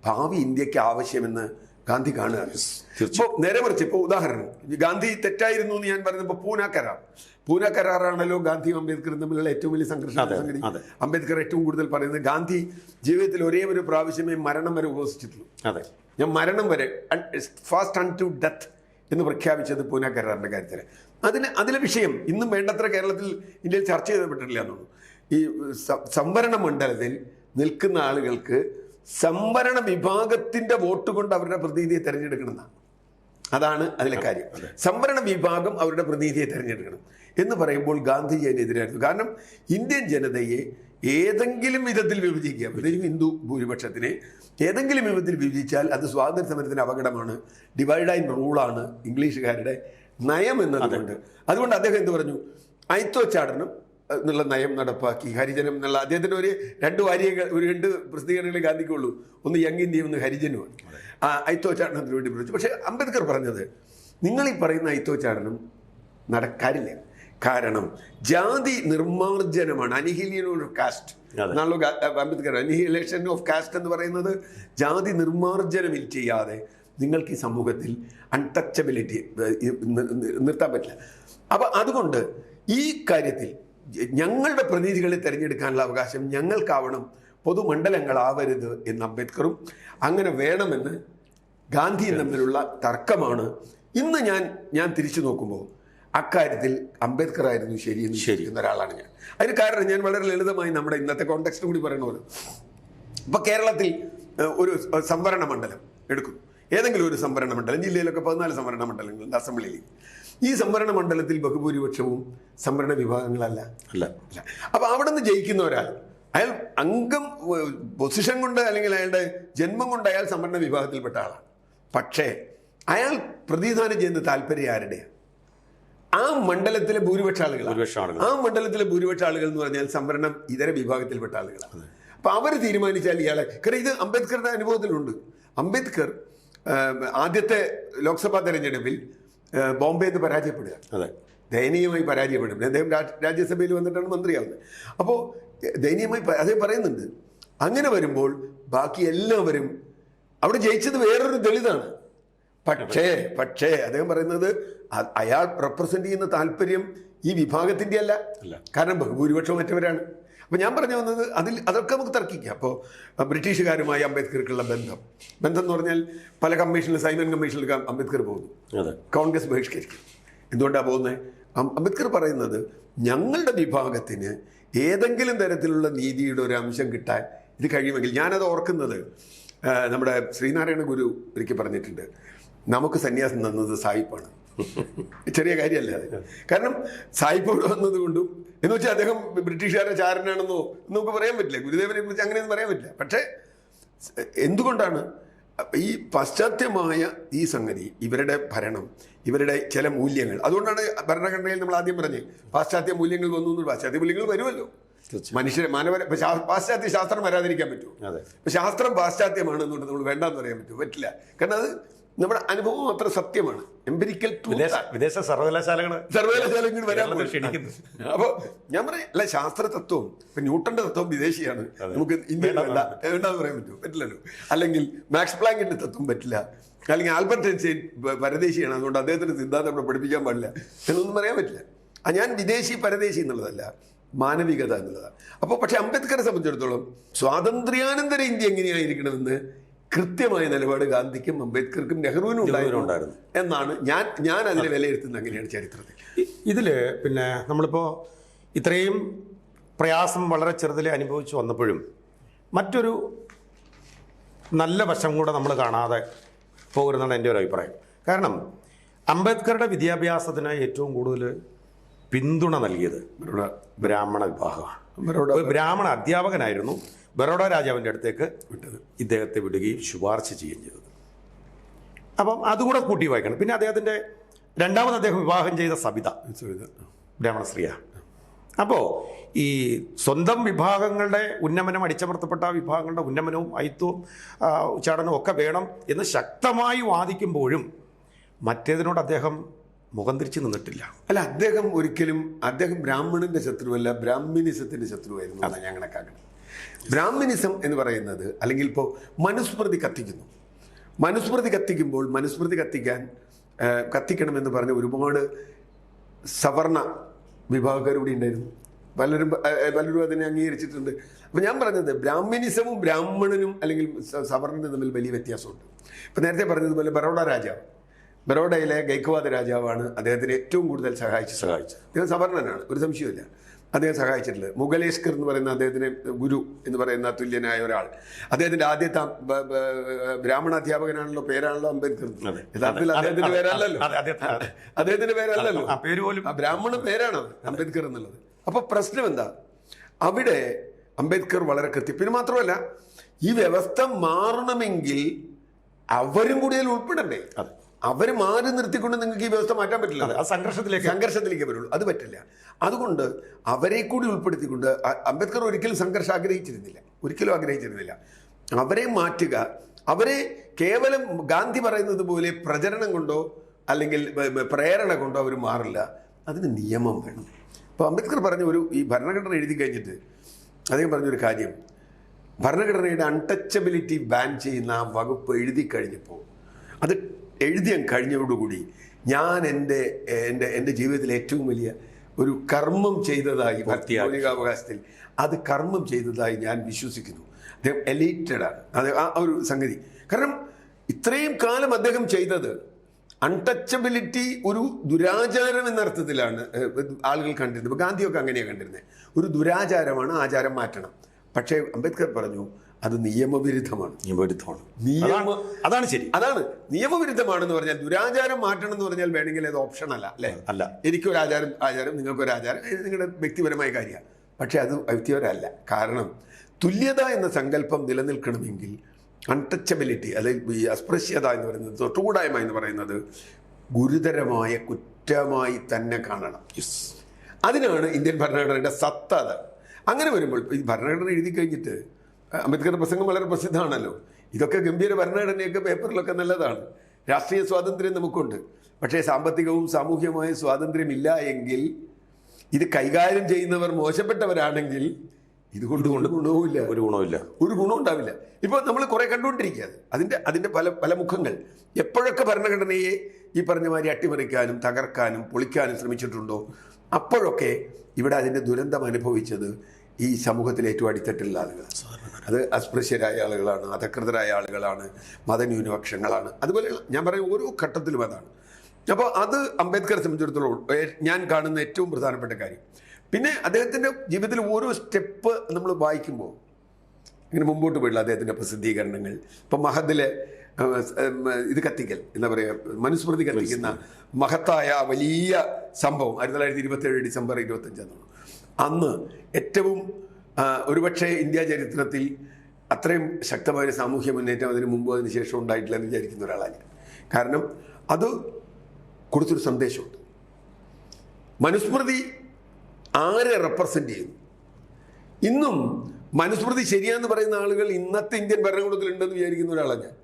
ഭാവി ഇന്ത്യയ്ക്ക് ആവശ്യമെന്ന് ഗാന്ധി കാണുകയാണ് ഇപ്പോൾ നേരെ മറിച്ച് ഇപ്പോൾ ഉദാഹരണം. ഗാന്ധി തെറ്റായിരുന്നു എന്ന് ഞാൻ പറഞ്ഞപ്പോൾ പൂന കരാർ. പൂന കരാറാണല്ലോ ഗാന്ധിയും അംബേദ്കറും തമ്മിലുള്ള ഏറ്റവും വലിയ സംഘർഷം സംഗതി. അംബേദ്കർ ഏറ്റവും കൂടുതൽ പറയുന്നത് ഗാന്ധി ജീവിതത്തിൽ ഒരേ ഒരു പ്രാവശ്യമേ മരണം വരെ ഉപസിച്ചിട്ടുള്ളൂ. അതെ. ഞാൻ മരണം വരെ ഫാസ്റ്റ് അൺ ടു ഡെത്ത് എന്ന് പ്രഖ്യാപിച്ചത് പൂന കരാറിന്റെ കാര്യത്തിൽ അതിന് അതിലെ വിഷയം ഇന്നും വേണ്ടത്ര കേരളത്തിൽ ഇന്ത്യയിൽ ചർച്ച ചെയ്യപ്പെട്ടിട്ടില്ല എന്നുള്ളൂ. ഈ സംവരണ മണ്ഡലത്തിൽ നിൽക്കുന്ന ആളുകൾക്ക് സംവരണ വിഭാഗത്തിന്റെ വോട്ട് കൊണ്ട് അവരുടെ പ്രതിനിധിയെ തെരഞ്ഞെടുക്കണമെന്നാണ്. അതാണ് അതിലെ കാര്യം. സംവരണ വിഭാഗം അവരുടെ പ്രതിനിധിയെ തെരഞ്ഞെടുക്കണം എന്ന് പറയുമ്പോൾ ഗാന്ധിജി അതിനെതിരായിരുന്നു കാരണം ഇന്ത്യൻ ജനതയെ ഏതെങ്കിലും വിധത്തിൽ വിഭജിക്കുക പ്രത്യേകിച്ച് ഹിന്ദു ഭൂരിപക്ഷത്തിനെ ഏതെങ്കിലും വിധത്തിൽ വിഭജിച്ചാൽ അത് സ്വാതന്ത്ര്യ സമരത്തിന് അപകടമാണ് ഡിവൈഡ് ആൻഡ് റൂളാണ് ഇംഗ്ലീഷുകാരുടെ നയം എന്നതുകൊണ്ട്. അതുകൊണ്ട് അദ്ദേഹം എന്ത് പറഞ്ഞു? അയിത്തോച്ചാടനം എന്നുള്ള നയം നടപ്പാക്കി. ഹരിജനം എന്നുള്ള അദ്ദേഹത്തിന്റെ ഒരു രണ്ട് വാരികകൾ ഒരു രണ്ട് പ്രസിദ്ധീകരണങ്ങളെ ഗാന്ധിക്കുള്ളൂ. ഒന്ന് യങ് ഇന്ത്യ ഒന്ന് ഹരിജനുമാണ്. ആ ഐത്തോച്ചാടനത്തിന് വേണ്ടി പ്രവർത്തിച്ചു പക്ഷേ അംബേദ്കർ പറഞ്ഞത് നിങ്ങൾ ഈ പറയുന്ന ഐത്തോച്ചാടനം നടക്കാറില്ല കാരണം ജാതി നിർമ്മാർജനമാണ് അനിഹിലിയൻ ഓഫ് കാസ്റ്റ്. എന്നാണല്ലോ അംബേദ്കർ. അനിഹിലേഷൻ ഓഫ് കാസ്റ്റ് എന്ന് പറയുന്നത് ജാതി നിർമ്മാർജനം ചെയ്യാതെ നിങ്ങൾക്ക് ഈ സമൂഹത്തിൽ അൺടച്ചബിലിറ്റി നിർത്താൻ പറ്റില്ല. അപ്പൊ അതുകൊണ്ട് ഈ കാര്യത്തിൽ ഞങ്ങളുടെ പ്രതിനിധികളെ തിരഞ്ഞെടുക്കാനുള്ള അവകാശം ഞങ്ങൾക്കാവണം. പൊതുമണ്ഡലങ്ങളാവരുത് എന്ന് അംബേദ്കറും അങ്ങനെ വേണമെന്ന് ഗാന്ധിയും തമ്മിലുള്ള തർക്കമാണ്. ഇന്ന് ഞാൻ ഞാൻ തിരിച്ചു നോക്കുമ്പോൾ അക്കാര്യത്തിൽ അംബേദ്കർ ആയിരുന്നു ശരിയെന്ന് ശരിയെന്ന ഒരാളാണ് ഞാൻ. അതിന് കാരണം ഞാൻ വളരെ ലളിതമായി നമ്മുടെ ഇന്നത്തെ കോണ്ടെക്സ്റ്റ് കൂടി പറയണമല്ലോ ഇപ്പൊ കേരളത്തിൽ ഒരു സംവരണ മണ്ഡലം എടുക്കും. ഏതെങ്കിലും ഒരു സംവരണ മണ്ഡലം ജില്ലയിലൊക്കെ പതിനാല് സംവരണ മണ്ഡലങ്ങളുണ്ട് അസംബ്ലിയിൽ ഈ സംവരണ മണ്ഡലത്തിൽ ബഹുഭൂരിപക്ഷവും സംവരണ വിഭാഗങ്ങളല്ല. അല്ല. അല്ല അപ്പൊ അവിടെ നിന്ന് ജയിക്കുന്ന ഒരാൾ അയാൾ അംഗം പൊസിഷൻ കൊണ്ട് അല്ലെങ്കിൽ അയാളുടെ ജന്മം കൊണ്ട് അയാൾ സംവരണ വിഭാഗത്തിൽപ്പെട്ട ആളാണ്. പക്ഷേ അയാൾ പ്രതിനിധാനം ചെയ്യുന്ന താല്പര്യം ആരുടെയാണ് ആ മണ്ഡലത്തിലെ ഭൂരിപക്ഷ ആളുകൾ ആ മണ്ഡലത്തിലെ ഭൂരിപക്ഷ ആളുകൾ എന്ന് പറഞ്ഞാൽ സംവരണം ഇതര വിഭാഗത്തിൽപ്പെട്ട ആളുകളാണ്. അപ്പൊ അവർ തീരുമാനിച്ചാൽ ഇയാളെ കാരണം ഇത് അംബേദ്കറുടെ അനുഭവത്തിലുണ്ട്. അംബേദ്കർ ആദ്യത്തെ ലോക്സഭാ തെരഞ്ഞെടുപ്പിൽ ബോംബെയിൽ നിന്ന് പരാജയപ്പെടുക. അതെ. ദയനീയമായി പരാജയപ്പെടും. അദ്ദേഹം രാജ്യസഭയിൽ വന്നിട്ടാണ് മന്ത്രിയാവുന്നത് അപ്പോൾ ദയനീയമായി അദ്ദേഹം പറയുന്നുണ്ട് അങ്ങനെ വരുമ്പോൾ ബാക്കി എല്ലാവരും അവിടെ ജയിച്ചത് വേറൊരു ദളിതാണ്. പക്ഷേ പക്ഷേ അദ്ദേഹം പറയുന്നത് അയാൾ റെപ്രസെന്റ് ചെയ്യുന്ന താല്പര്യം ഈ വിഭാഗത്തിന്റെ അല്ല. അല്ല. കാരണം ബഹുഭൂരിപക്ഷം മറ്റവരാണ്. അപ്പൊ ഞാൻ പറഞ്ഞു വന്നത് അതിൽ അതൊക്കെ നമുക്ക് തർക്കിക്കാം. അപ്പോൾ ബ്രിട്ടീഷുകാരുമായി അംബേദ്കർക്കുള്ള ബന്ധം. ബന്ധം എന്ന് പറഞ്ഞാൽ പല കമ്മീഷനിൽ സൈമൻ കമ്മീഷനിൽ അംബേദ്കർ പോകുന്നു. അതെ. കോൺഗ്രസ് ബഹിഷ്കരിക്കും. എന്തുകൊണ്ടാണ് പോകുന്നത് അംബേദ്കർ പറയുന്നത് ഞങ്ങളുടെ വിഭാഗത്തിന് ഏതെങ്കിലും തരത്തിലുള്ള നീതിയുടെ ഒരു അംശം കിട്ടാൻ ഇത് കഴിയുമെങ്കിൽ ഞാനത് ഓർക്കുന്നത് നമ്മുടെ ശ്രീനാരായണ ഗുരു ഒരിക്കൽ പറഞ്ഞിട്ടുണ്ട് നമുക്ക് സന്യാസം തന്നത് സായിപ്പാണ്. ചെറിയ കാര്യമല്ല അത്. കാരണം സായിപ്പ് ഇവിടെ വന്നത് കൊണ്ടും എന്ന് വെച്ചാൽ അദ്ദേഹം ബ്രിട്ടീഷുകാരുടെ ചാരനാണെന്നോ നമുക്ക് പറയാൻ പറ്റില്ല. ഗുരുദേവനെ കുറിച്ച് അങ്ങനെയൊന്നും പറയാൻ പറ്റില്ല. പക്ഷേ എന്തുകൊണ്ടാണ് ഈ പാശ്ചാത്യമായ ഈ സംഗതി ഇവരുടെ ഭരണം ഇവരുടെ ചില മൂല്യങ്ങൾ അതുകൊണ്ടാണ് ഭരണഘടനയിൽ നമ്മൾ ആദ്യം പറഞ്ഞത് പാശ്ചാത്യ മൂല്യങ്ങൾ വന്നു എന്ന് പാശ്ചാത്യ മൂല്യങ്ങൾ വരുമല്ലോ. മനുഷ്യരെ മാനവ പാശ്ചാത്യ ശാസ്ത്രം വരാതിരിക്കാൻ പറ്റുമോ? അതെ. ശാസ്ത്രം പാശ്ചാത്യമാണ് എന്നുകൊണ്ട് നമ്മൾ വേണ്ടെന്ന് പറയാൻ പറ്റുമോ? പറ്റില്ല. കാരണം അത് നമ്മുടെ അനുഭവം അത്ര സത്യമാണ്. എംപിരിക്കൽ വിദേശ സർവകലാശാലകൾ സർവകലാശാല ഇങ്ങോട്ട് വരാൻ കേരളത്തിൽ പോകുന്നു. ക്ഷണിക്കുന്നു. അപ്പൊ ഞാൻ പറയാം അല്ല ശാസ്ത്ര തത്വം ഇപ്പൊ ന്യൂട്ടന്റെ തത്വം വിദേശിയാണ്. നമുക്ക് ഇന്ത്യയിൽ വേണ്ട വേണ്ടെന്ന് പറയാൻ പറ്റുമോ പറ്റില്ലല്ലോ. അല്ലെങ്കിൽ മാക്സ് പ്ലാങ്കിന്റെ തത്വം പറ്റില്ല. അല്ലെങ്കിൽ ആൽബർട്ട് ഐൻസ്റ്റൈൻ പരദേശിയാണ്. അതുകൊണ്ട് അദ്ദേഹത്തിന്റെ സിദ്ധാന്തം ഇവിടെ പഠിപ്പിക്കാൻ പാടില്ല. എന്നൊന്നും പറയാൻ പറ്റില്ല. ആ ഞാൻ വിദേശി പരദേശി എന്നുള്ളതല്ല. മാനവികത എന്നുള്ളതാണ്. അപ്പോൾ പക്ഷേ അംബേദ്കറെ സംബന്ധിച്ചിടത്തോളം സ്വാതന്ത്ര്യാനന്തര ഇന്ത്യ എങ്ങനെയായിരിക്കണമെന്ന് കൃത്യമായ നിലപാട് ഗാന്ധിക്കും അംബേദ്കർക്കും നെഹ്റുവിനും ഉണ്ടായിരുന്നു ഉണ്ടായിരുന്നു. എന്നാണ് ഞാൻ ഞാൻ അതിനെ വിലയിരുത്തുന്നത് അങ്ങനെയാണ് ചരിത്രത്തിൽ. ഇതിൽ പിന്നെ നമ്മളിപ്പോൾ ഇത്രയും പ്രയാസം വളരെ ചെറുതിൽ അനുഭവിച്ചു വന്നപ്പോഴും മറ്റൊരു നല്ല വശം കൂടെ നമ്മൾ കാണാതെ പോകരുതെന്നാണ് എന്റെ ഒരു അഭിപ്രായം. കാരണം അംബേദ്കറുടെ വിദ്യാഭ്യാസത്തിന് ഏറ്റവും കൂടുതൽ പിന്തുണ നൽകിയത് ബ്രാഹ്മണ വിഭാഗമാണ്. ബ്രാഹ്മണ അധ്യാപകനായിരുന്നു. ബറോഡ രാജാവിന്റെ അടുത്തേക്ക് വിട്ടത്. ഇദ്ദേഹത്തെ വിടുകയും ശുപാർശ ചെയ്യുകയും ചെയ്തത് അപ്പം അതുകൂടെ കൂട്ടി വായിക്കണം. പിന്നെ അദ്ദേഹത്തിന്റെ രണ്ടാമത് അദ്ദേഹം വിവാഹം ചെയ്ത സബിത. ബ്രാഹ്മണ സ്ത്രീയ അപ്പോൾ ഈ സ്വന്തം വിഭാഗങ്ങളുടെ ഉന്നമനം അടിച്ചമർത്തപ്പെട്ട വിഭാഗങ്ങളുടെ ഉന്നമനവും അയിത്വവും ഉച്ചാടനവും ഒക്കെ വേണം എന്ന് ശക്തമായി വാദിക്കുമ്പോഴും മറ്റേതിനോട് അദ്ദേഹം മുഖം തിരിച്ചു നിന്നിട്ടില്ല. അല്ല അദ്ദേഹം ഒരിക്കലും അദ്ദേഹം ബ്രാഹ്മണന്റെ ശത്രുവല്ല ബ്രാഹ്മിനിസത്തിന്റെ ശത്രുവായിരുന്നു എന്നാണ് ഞാൻ കണക്കാക്കുന്നത് ബ്രാഹ്മിനിസം എന്ന് പറയുന്നത് അല്ലെങ്കിൽ ഇപ്പോൾ മനുസ്മൃതി കത്തിക്കുന്നു. മനുസ്മൃതി കത്തിക്കുമ്പോൾ മനുസ്മൃതി കത്തിക്കാൻ കത്തിക്കണമെന്ന് പറഞ്ഞ ഒരുപാട് സവർണ വിഭാഗക്കാർ കൂടി ഉണ്ടായിരുന്നു. പലരും പലരും അതിനെ അംഗീകരിച്ചിട്ടുണ്ട്. അപ്പം ഞാൻ പറഞ്ഞത് ബ്രാഹ്മണിസവും ബ്രാഹ്മണനും അല്ലെങ്കിൽ സവർണനും തമ്മിൽ വലിയ വ്യത്യാസമുണ്ട്. ഇപ്പം നേരത്തെ പറഞ്ഞതുപോലെ ബറോഡ രാജാവ് ബറോഡയിലെ ഗൈക്വാദ രാജാവാണ് അദ്ദേഹത്തിന് ഏറ്റവും കൂടുതൽ സഹായിച്ച് സഹായിച്ചത്. അദ്ദേഹം സവർണനാണ് ഒരു സംശയമില്ല അദ്ദേഹം സഹായിച്ചിട്ടുള്ളത് മുഗലേഷ്കർ എന്ന് പറയുന്ന അദ്ദേഹത്തിന് ഗുരു എന്ന് പറയുന്ന തുല്യനായ ഒരാൾ. അദ്ദേഹത്തിന്റെ ആദ്യത്തെ ബ്രാഹ്മണ അധ്യാപകനാണല്ലോ പേരാണല്ലോ അംബേദ്കർ. യഥാർത്ഥത്തിൽ അദ്ദേഹത്തിന്റെ പേരല്ലല്ലോ. അദ്ദേഹത്തിന്റെ പേരല്ലല്ലോ. പേര് പോലും ബ്രാഹ്മണ പേരാണ് അംബേദ്കർ എന്നുള്ളത്. അപ്പൊ പ്രശ്നം എന്താ? അവിടെ അംബേദ്കർ വളരെ കൃത്യം. പിന്നെ മാത്രമല്ല ഈ വ്യവസ്ഥ മാറണമെങ്കിൽ അവരും കൂടി അതിൽ ഉൾപ്പെടണ്ടേ? അവർ മാറി നിർത്തിക്കൊണ്ട് നിങ്ങൾക്ക് ഈ വ്യവസ്ഥ മാറ്റാൻ പറ്റില്ല ആ സംഘർഷത്തിലേക്ക്. സംഘർഷത്തിലേക്ക് വരുള്ളൂ. അത് പറ്റില്ല. അതുകൊണ്ട് അവരെ കൂടി ഉൾപ്പെടുത്തിക്കൊണ്ട് അംബേദ്കർ ഒരിക്കലും സംഘർഷം ആഗ്രഹിച്ചിരുന്നില്ല. ഒരിക്കലും ആഗ്രഹിച്ചിരുന്നില്ല. അവരെ മാറ്റുക അവരെ കേവലം ഗാന്ധി പറയുന്നത് പോലെ പ്രചരണം കൊണ്ടോ അല്ലെങ്കിൽ പ്രേരണ കൊണ്ടോ അവർ മാറില്ല. അതിന് നിയമം വേണം. അപ്പോൾ അംബേദ്കർ പറഞ്ഞ ഒരു ഈ ഭരണഘടന എഴുതി കഴിഞ്ഞിട്ട് അദ്ദേഹം പറഞ്ഞൊരു കാര്യം. ഭരണഘടനയുടെ അൺടച്ചബിലിറ്റി ബാൻ ചെയ്യുന്ന ആ വകുപ്പ് എഴുതി കഴിഞ്ഞപ്പോൾ അത് എഴുതിയാൻ കഴിഞ്ഞതോടുകൂടി ഞാൻ എന്റെ എന്റെ എന്റെ ജീവിതത്തിൽ ഏറ്റവും വലിയ ഒരു കർമ്മം ചെയ്തതായി. മൗലികാവകാശത്തിൽ അത് കർമ്മം ചെയ്തതായി ഞാൻ വിശ്വസിക്കുന്നു. അദ്ദേഹം എലീറ്റഡാണ് അത് ആ ഒരു സംഗതി. കാരണം ഇത്രയും കാലം അദ്ദേഹം ചെയ്തത് അൺടച്ചബിലിറ്റി ഒരു ദുരാചാരം എന്ന അർത്ഥത്തിലാണ് ആളുകൾ കണ്ടിരുന്നത്. ഗാന്ധിയൊക്കെ അങ്ങനെയാണ് കണ്ടിരുന്നത്. ഒരു ദുരാചാരമാണ് ആചാരം മാറ്റണം. പക്ഷേ അംബേദ്കർ പറഞ്ഞു അത് നിയമവിരുദ്ധമാണ്. നിയമവിരുദ്ധമാണ്. നിയമ- അതാണ് ശരി. അതാണ്. നിയമവിരുദ്ധമാണെന്ന് പറഞ്ഞാൽ ദുരാചാരം മാറ്റണം എന്ന് പറഞ്ഞാൽ വേണമെങ്കിൽ അത് ഓപ്ഷൻ അല്ല അല്ലേ? അല്ല. എനിക്കൊരു ആചാരം ആചാരം നിങ്ങൾക്കൊരു ആചാരം നിങ്ങളുടെ വ്യക്തിപരമായ കാര്യമാണ്. പക്ഷേ അത് വ്യക്തിപരമല്ല കാരണം തുല്യത എന്ന സങ്കല്പം നിലനിൽക്കണമെങ്കിൽ അൺടച്ചബിലിറ്റി അല്ലെങ്കിൽ ഈ അസ്പൃശ്യത എന്ന് പറയുന്നത് തൊട്ടുകൂടായ്മ എന്ന് പറയുന്നത് ഗുരുതരമായ കുറ്റമായി തന്നെ കാണണം. അതിനാണ് ഇന്ത്യൻ ഭരണഘടനയുടെ സത്ത അത്. അങ്ങനെ വരുമ്പോൾ ഈ ഭരണഘടന എഴുതി കഴിഞ്ഞിട്ട് അംബേദ്കറുടെ പ്രസംഗം വളരെ പ്രസിദ്ധമാണല്ലോ. ഇതൊക്കെ ഗംഭീര ഭരണഘടനയൊക്കെ പേപ്പറിലൊക്കെ നല്ലതാണ്. രാഷ്ട്രീയ സ്വാതന്ത്ര്യം നമുക്കുണ്ട്. പക്ഷേ സാമ്പത്തികവും സാമൂഹ്യമായ സ്വാതന്ത്ര്യമില്ല എങ്കിൽ ഇത് കൈകാര്യം ചെയ്യുന്നവർ മോശപ്പെട്ടവരാണെങ്കിൽ ഇതുകൊണ്ട് കൊണ്ട് ഗുണവുമില്ല. ഒരു ഗുണമില്ല ഒരു ഗുണം ഉണ്ടാവില്ല. ഇപ്പോൾ നമ്മൾ കുറെ കണ്ടുകൊണ്ടിരിക്കുക അത് അതിന്റെ അതിന്റെ പല പല മുഖങ്ങൾ. എപ്പോഴൊക്കെ ഭരണഘടനയെ ഈ പറഞ്ഞ മാതിരി അട്ടിമറിക്കാനും തകർക്കാനും പൊളിക്കാനും ശ്രമിച്ചിട്ടുണ്ടോ? അപ്പോഴൊക്കെ ഇവിടെ അതിന്റെ ദുരന്തം അനുഭവിച്ചത് ഈ സമൂഹത്തിൽ ഏറ്റവും അടിത്തട്ടിലുള്ള ആളുകൾ. അത് അസ്പൃശ്യരായ ആളുകളാണ് അധകൃതരായ ആളുകളാണ് മതന്യൂനപക്ഷങ്ങളാണ്. അതുപോലെ ഞാൻ പറയും ഓരോ ഘട്ടത്തിലും അതാണ്. അപ്പോൾ അത് അംബേദ്കറെ സംബന്ധിച്ചിടത്തോളം ഞാൻ കാണുന്ന ഏറ്റവും പ്രധാനപ്പെട്ട കാര്യം. പിന്നെ അദ്ദേഹത്തിന്റെ ജീവിതത്തിൽ ഓരോ സ്റ്റെപ്പ് നമ്മൾ വായിക്കുമ്പോൾ ഇങ്ങനെ മുമ്പോട്ട് പോയിട്ടുള്ള അദ്ദേഹത്തിന്റെ പ്രസിദ്ധീകരണങ്ങൾ ഇപ്പം മഹദിലെ ഇത് കത്തിക്കൽ എന്താ പറയുക മനുസ്മൃതി കത്തിക്കുന്ന മഹത്തായ വലിയ സംഭവം ആയിരത്തി തൊള്ളായിരത്തി ഇരുപത്തേഴ് ഡിസംബർ ഇരുപത്തഞ്ചാണ് അന്ന് ഏറ്റവും ഒരുപക്ഷെ ഇന്ത്യ ചരിത്രത്തിൽ അത്രയും ശക്തമായ സാമൂഹ്യ മുന്നേറ്റം അതിന് മുമ്പ് അതിന് ശേഷം ഉണ്ടായിട്ടില്ല എന്ന് വിചാരിക്കുന്ന ഒരാളാണ് കാരണം അത് കൊടുത്തൊരു സന്ദേശമുണ്ട്. മനുസ്മൃതി ആരെ റെപ്രസെന്റ് ചെയ്യുന്നു? ഇന്നും മനുസ്മൃതി ശരിയാന്ന് പറയുന്ന ആളുകൾ ഇന്നത്തെ ഇന്ത്യൻ ഭരണകൂടത്തിൽ ഉണ്ടെന്ന് വിചാരിക്കുന്ന ഒരാളാണ് ഞാൻ.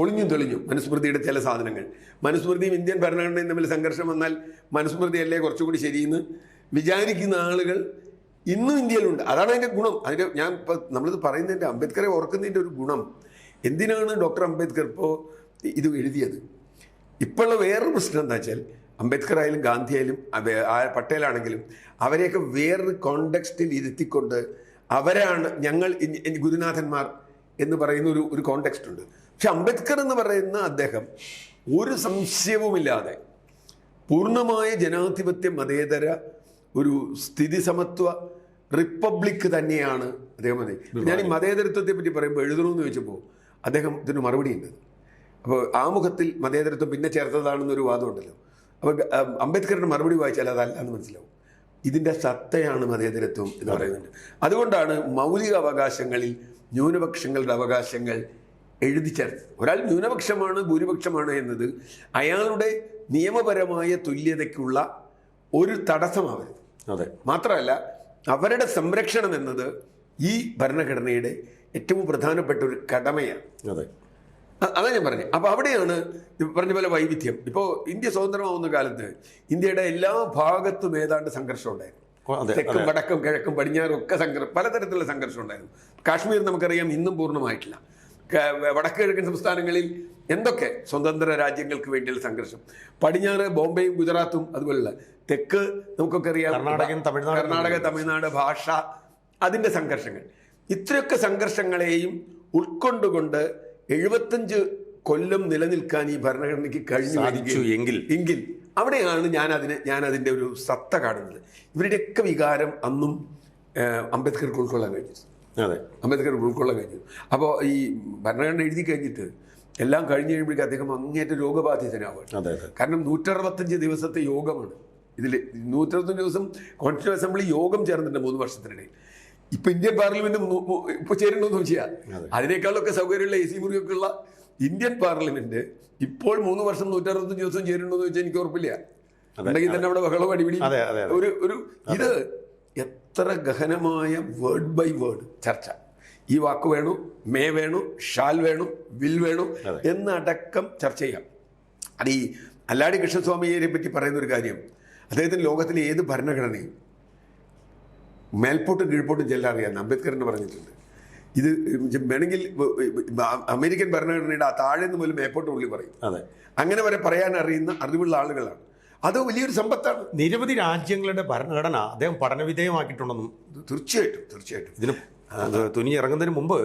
ഒളിഞ്ഞും തെളിഞ്ഞും മനുസ്മൃതിയുടെ ചില സാധനങ്ങൾ. മനുസ്മൃതിയും ഇന്ത്യൻ ഭരണഘടനയും തമ്മിൽ സംഘർഷം വന്നാൽ മനുസ്മൃതിയല്ലേ കുറച്ചുകൂടി ശരിയെന്ന് വിചാരിക്കുന്ന ആളുകൾ ഇന്നും ഇന്ത്യയിലുണ്ട്. അതാണ് അതിന്റെ ഗുണം. അതിന്റെ ഞാൻ ഇപ്പം നമ്മളിത് പറയുന്നതിന്റെ അംബേദ്കറെ ഓർക്കുന്നതിന്റെ ഒരു ഗുണം. എന്തിനാണ് ഡോക്ടർ അംബേദ്കർ ഇപ്പോൾ ഇത് എഴുതിയത്? ഇപ്പോഴുള്ള വേറൊരു പ്രശ്നം എന്താ വെച്ചാൽ അംബേദ്കർ ആയാലും ഗാന്ധി ആയാലും പട്ടേലാണെങ്കിലും അവരെയൊക്കെ വേറൊരു കോണ്ടെക്സ്റ്റിൽ ഇരുത്തിക്കൊണ്ട് അവരാണ് ഞങ്ങൾ ഗുരുനാഥന്മാർ എന്ന് പറയുന്ന ഒരു ഒരു കോണ്ടെക്സ്റ്റ് ഉണ്ട്. പക്ഷെ അംബേദ്കർ എന്ന് പറയുന്ന അദ്ദേഹം ഒരു സംശയവുമില്ലാതെ പൂർണമായ ജനാധിപത്യ മതേതര ഒരു സ്ഥിതി സമത്വ റിപ്പബ്ലിക് തന്നെയാണ് അദ്ദേഹം ഞാൻ ഈ മതേതരത്വത്തെ പറ്റി പറയുമ്പോൾ എഴുതണമെന്ന് ചോദിച്ചപ്പോൾ അദ്ദേഹം ഇതിന് മറുപടി ഉണ്ട്. അപ്പോൾ ആമുഖത്തിൽ മതേതരത്വം പിന്നെ ചേർത്തതാണെന്നൊരു വാദമുണ്ടല്ലോ. അപ്പോൾ അംബേദ്കറിന്റെ മറുപടി വായിച്ചാൽ അതല്ല എന്ന് മനസ്സിലാവും. ഇതിന്റെ സത്തയാണ് മതേതരത്വം എന്ന് പറയുന്നത് അതുകൊണ്ടാണ് മൗലിക അവകാശങ്ങളിൽ ന്യൂനപക്ഷങ്ങളുടെ അവകാശങ്ങൾ എഴുതി ചേർത്തത്. ഒരാൾ ന്യൂനപക്ഷമാണ് ഭൂരിപക്ഷമാണ് എന്നത് അയാളുടെ നിയമപരമായ തുല്യതയ്ക്കുള്ള ഒരു തടസ്സമാവരുത്. അതെ. മാത്രമല്ല അവരുടെ സംരക്ഷണം എന്നത് ഈ ഭരണഘടനയുടെ ഏറ്റവും പ്രധാനപ്പെട്ട ഒരു കടമയാണ്. അതെ. അതാണ് അതാ ഞാൻ പറഞ്ഞത് അപ്പോൾ അവിടെയാണ് പറഞ്ഞ പോലെ വൈവിധ്യം. ഇപ്പോൾ ഇന്ത്യ സ്വതന്ത്രമാവുന്ന കാലത്ത് ഇന്ത്യയുടെ എല്ലാ ഭാഗത്തും ഏതാണ്ട് സംഘർഷം ഉണ്ടായിരുന്നു. തെക്കും വടക്കും കിഴക്കും പടിഞ്ഞാറും ഒക്കെ സംഘർഷം പലതരത്തിലുള്ള സംഘർഷം ഉണ്ടായിരുന്നു. കാശ്മീർ നമുക്കറിയാം ഇന്നും പൂർണമായിട്ടില്ല. വടക്ക് കിഴക്കൻ സംസ്ഥാനങ്ങളിൽ എന്തൊക്കെ സ്വതന്ത്ര രാജ്യങ്ങൾക്ക് വേണ്ടിയുള്ള സംഘർഷം? പടിഞ്ഞാറ് ബോംബെയും ഗുജറാത്തും അതുപോലുള്ള തെക്ക് നമുക്കൊക്കെ അറിയാം കർണാടക തമിഴ്നാട് ഭാഷ അതിന്റെ സംഘർഷങ്ങൾ. ഇത്രയൊക്കെ സംഘർഷങ്ങളെയും ഉൾക്കൊണ്ടുകൊണ്ട് എഴുപത്തഞ്ച് കൊല്ലം നിലനിൽക്കാൻ ഈ ഭരണഘടനയ്ക്ക് കഴിഞ്ഞു എങ്കിൽ എങ്കിൽ. അവിടെയാണ് ഞാൻ അതിന് ഞാൻ അതിന്റെ ഒരു സത്ത കാണുന്നത്. ഇവരുടെയൊക്കെ വികാരം അന്നും അംബേദ്കർക്ക് ഉൾക്കൊള്ളാൻ കഴിഞ്ഞു. അതെ. അംബേദ്കർ ഉൾക്കൊള്ളാൻ കഴിഞ്ഞു. അപ്പോൾ ഈ ഭരണഘടന എഴുതി കഴിഞ്ഞിട്ട് എല്ലാം കഴിഞ്ഞ് കഴിയുമ്പോഴേക്കും അദ്ദേഹം അങ്ങേറ്റം രോഗബാധിതനാവുകയാണ്. അതെ കാരണം നൂറ്ററുപത്തഞ്ച് ദിവസത്തെ യോഗമാണ്. ഇതിൽ നൂറ്ററുപത്തഞ്ച് ദിവസം കോൺസ്റ്റിറ്റ്യൂൺ അസംബ്ലി യോഗം ചേർന്നിട്ടുണ്ട് മൂന്ന് വർഷത്തിനിടയിൽ. ഇപ്പൊ ഇന്ത്യൻ പാർലമെന്റ് ഇപ്പൊ ചേരണമെന്ന് വെച്ചാൽ അതിനേക്കാളൊക്കെ സൗകര്യമുള്ള എ സി മുറിയൊക്കെ ഉള്ള ഇന്ത്യൻ പാർലമെന്റ് ഇപ്പോൾ മൂന്ന് വർഷം നൂറ്ററുപത്തഞ്ച് ദിവസം ചേരണമെന്ന് വെച്ചാൽ എനിക്ക് ഉറപ്പില്ല. ഉണ്ടെങ്കിൽ തന്നെ അവിടെ ബഹളം അടിപിടി. ഒരു ഒരു ഇത് എത്ര ഗഹനമായ വേർഡ് ബൈ വേർഡ് ചർച്ച. ഈ വാക്ക് വേണു മേ വേണു ഷാൽ വേണു വിൽ വേണു എന്നടക്കം ചർച്ച ചെയ്യാം. അത് ഈ അല്ലാടി കൃഷ്ണസ്വാമിയെ പറ്റി പറയുന്ന ഒരു കാര്യം. അദ്ദേഹത്തിന് ലോകത്തിലെ ഏത് ഭരണഘടനയും മേൽപോട്ടും കീഴ്പോട്ടും ചെല്ലാൻ അറിയാമെന്ന് അംബേദ്കറിന് പറഞ്ഞിട്ടുണ്ട്. ഇത് വേണമെങ്കിൽ അമേരിക്കൻ ഭരണഘടനയുടെ ആ താഴെ നിന്ന് പോലും മേപ്പോട്ട് ഉള്ളി പറയും. അതെ. അങ്ങനെ വരെ പറയാൻ അറിയുന്ന അറിവുള്ള ആളുകളാണ്. അത് വലിയൊരു സമ്പത്താണ് നിരവധി രാജ്യങ്ങളുടെ ഭരണഘടന അദ്ദേഹം പഠനവിധേയമാക്കിയിട്ടുണ്ടെന്നും തീർച്ചയായിട്ടും തീർച്ചയായിട്ടും ഇതിന് തുനി ഇറങ്ങുന്നതിന് മുമ്പ്